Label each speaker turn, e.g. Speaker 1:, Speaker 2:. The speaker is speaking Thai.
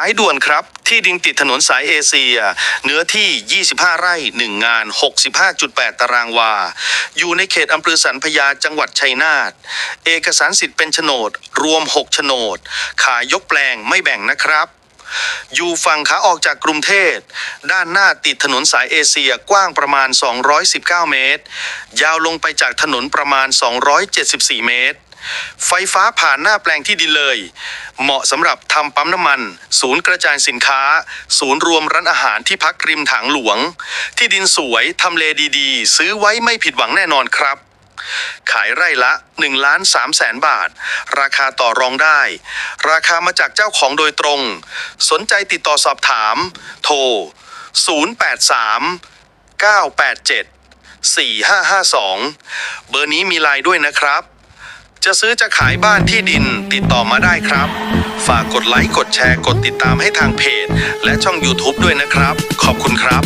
Speaker 1: ายด่วนครับ ที่ดินติดถนนสายเอเชีย เนื้อที่ 25 ไร่ 1 งาน 65.8 ตารางวา อยู่ในเขตอำเภอสันพญาจังหวัดชัยนาทเอกสารสิทธิ์เป็นโฉนด รวม 6 โฉนด ขายยกแปลงไม่แบ่งนะครับอยู่ฝั่งขาออกจากกรุงเทพด้านหน้าติดถนนสายเอเชียกว้างประมาณ 219 เมตร ยาวลงไปจากถนนประมาณ 274 เมตร ไฟฟ้าผ่านหน้าแปลงที่ดินเลย เหมาะสำหรับทำปั๊มน้ำมัน ศูนย์กระจายสินค้า ศูนย์รวมร้านอาหารที่พักริมถังหลวง ที่ดินสวยทำเลดีๆ ซื้อไว้ไม่ผิดหวังแน่นอนครับ ขายไร่ละ1ล้าน3แสนบาท ราคาต่อรองได้ ราคามาจากเจ้าของโดยตรง สนใจติดต่อสอบถาม โทร 083 987 4552 เบอร์นี้มีไลน์ด้วยนะครับ จะซื้อจะขายบ้านที่ดินติดต่อมาได้ครับ ฝากกดไลค์กดแชร์กดติดตามให้ทางเพจ และช่อง YouTube ด้วยนะครับ ขอบคุณครับ